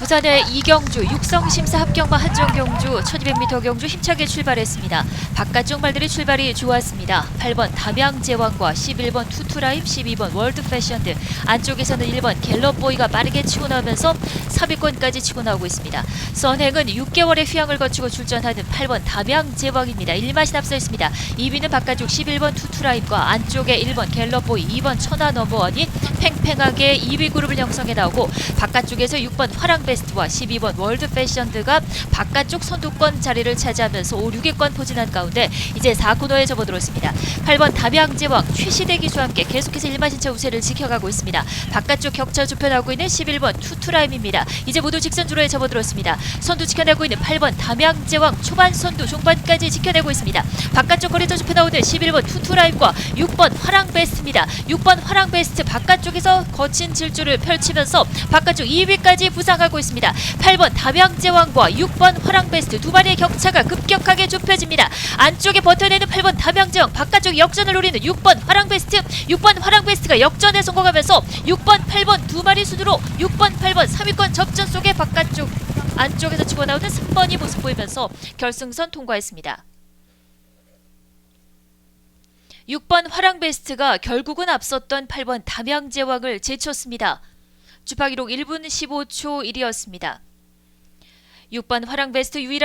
부산의 이경주 육성 심사 합격만 한정 경주 1200m 경주 힘차게 출발했습니다. 바깥쪽 말들이 출발이 좋았습니다. 8번 담양 제왕과 11번 투투라임, 12번 월드 패션드 안쪽에서는 1번 갤럽보이가 빠르게 치고 나오면서 3위권까지 치고 나오고 있습니다. 선행은 6개월의 휴양을 거치고 출전하는 8번 담양 제왕입니다. 1마신 앞서 있습니다. 2위는 바깥쪽 11번 투투라임과 안쪽에 1번 갤럽보이, 2번 천하 넘버원이 팽팽하게 2위 그룹을 형성해 나오고 바깥쪽에서 6번 화랑 베스트와 12번 월드 패션 드가 바깥쪽 선두권 자리를 차지하면서 5, 6위권 포진한 가운데 이제 4코너에 접어들었습니다. 8번 담양제왕 최시대 기수와 함께 계속해서 1마 신차 우세를 지켜가고 있습니다. 바깥쪽 격차 좁혀나오고 있는 11번 투투라임입니다. 이제 모두 직선주로에 접어들었습니다. 선두 지켜내고 있는 8번 담양제왕 초반 선두 중반까지 지켜내고 있습니다. 바깥쪽 거리 더 좁혀나오는 11번 투투라임과 6번 화랑베스트입니다. 6번 화랑베스트 바깥쪽에서 거친 질주를 펼치면서 바깥쪽 2위까지 부상하고 있습니다. 8번 담양제왕과 6번 화랑베스트 두 마리의 격차가 급격하게 좁혀집니다. 안쪽에 버텨내는 8번 담양제왕 바깥쪽 역전을 노리는 6번 화랑베스트 6번 화랑베스트가 역전에 성공하면서 6번 8번 두 마리 순으로 6번 8번 3위권 접전 속에 바깥쪽 안쪽에서 치고 나오는 3번이 모습 보이면서 결승선 통과했습니다. 6번 화랑베스트가 결국은 앞섰던 8번 담양제왕을 제쳤습니다. 주파 기록 1분 15초 1이었습니다. 6번 화랑베스트 유일한